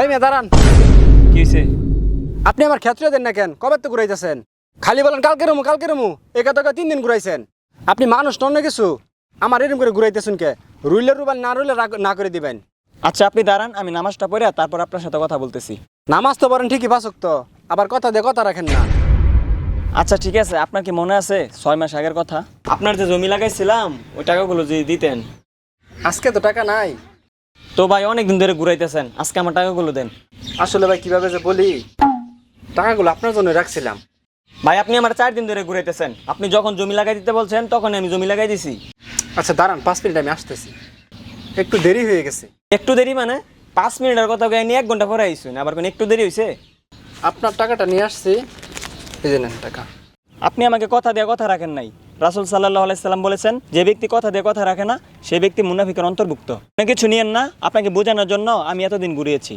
এই মেয়ে দাঁড়ান। কি হয়েছে আপনি আমার ক্ষেত্রে দেন না কেন? কবে তো ঘুরাইতেছেন? খালি বলেন কালকে রুমু কালকে রুমু। একা তোকে তিন দিন ঘুরাইছেন। আপনি মানুষ নন কিছু? আমার এরকম করে ঘুরাইতেছেন কে? রুইলে রুবাল না রুইলে না করে দিবেন। আচ্ছা আপনি দাঁড়ান আমি নামাজটা পড়ে তারপর আপনার সাথে কথা বলতেছি। নামাজ তো বলেন ঠিকই পাচক তো আবার কথা দিয়ে কথা রাখেন না। আচ্ছা ঠিক আছে আপনার কি মনে আছে ছয় মাস আগের কথা? আপনার যে জমি লাগাইছিলাম ওই টাকাগুলো যদি দিতেন। আজকে তো টাকা নাই। তো ভাই অনেক দিন ধরে ঘুরাইতেছেন। আজকে আমার টাকাগুলো দেন। আসলে ভাই কীভাবে যে বলি? টাকাগুলো আপনার জন্য রাখছিলাম। ভাই আপনি আমার চার দিন ধরে ঘুরাইতেছেন। আপনি যখন জমি লাগাই দিতে বলছেন তখন আমি জমি লাগাই দিছি। আচ্ছা দাঁড়ান পাঁচ মিনিট আমি আসতেছি। একটু দেরি হয়ে গেছে। একটু দেরি মানে? পাঁচ মিনিটের কথা গায়ে নিয়ে এক ঘণ্টা পরে আইসুন। আবার কোন একটু দেরি হয়েছে আপনার টাকাটা নিয়ে আসছি। এই যে নেন টাকা। আপনি আমাকে কথা দিয়ে কথা রাখেন নাই। রাসুল সাল্লাহ আলাইসাল্লাম বলেছেন, যে ব্যক্তি কথা দিয়ে কথা রাখে না সেই ব্যক্তি মুনাফিকের অন্তর্ভুক্ত। কিছু নিয়েন না, আপনাকে বোঝানোর জন্য আমি এতদিন ঘুরিয়েছি।